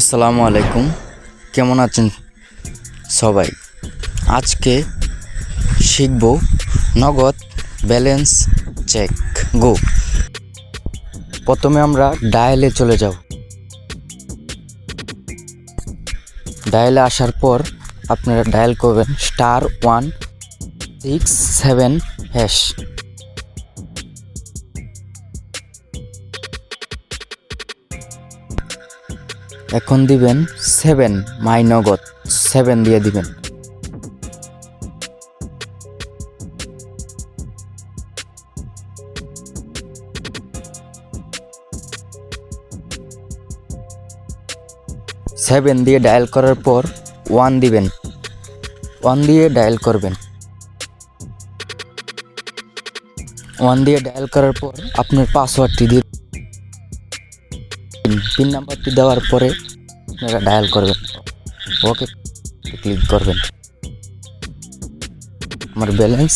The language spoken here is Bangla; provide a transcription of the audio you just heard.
আসসালামু আলাইকুম। কেমন আছেন সবাই? আজকে শিখব নগদ ব্যালেন্স চেক। গো। প্রথমে আমরা ডায়ালে চলে যাব। ডায়ালে আসার পর আপনারা ডায়াল করবেন star one six seven hash. এখন দিবেন সেভেন মাই নগদ সেভেন দিয়ে দিবেন। সেভেন দিয়ে ডায়াল করার পর ওয়ান দিবেন। ওয়ান দিয়ে ডায়াল করবেন। ওয়ান দিয়ে ডায়াল করার পর আপনার পাসওয়ার্ডটি দিয়ে পিন নাম্বারটি দেওয়ার পরে আপনারা ডায়াল করবেন। ওকে ক্লিক করবেন। আমার ব্যালেন্স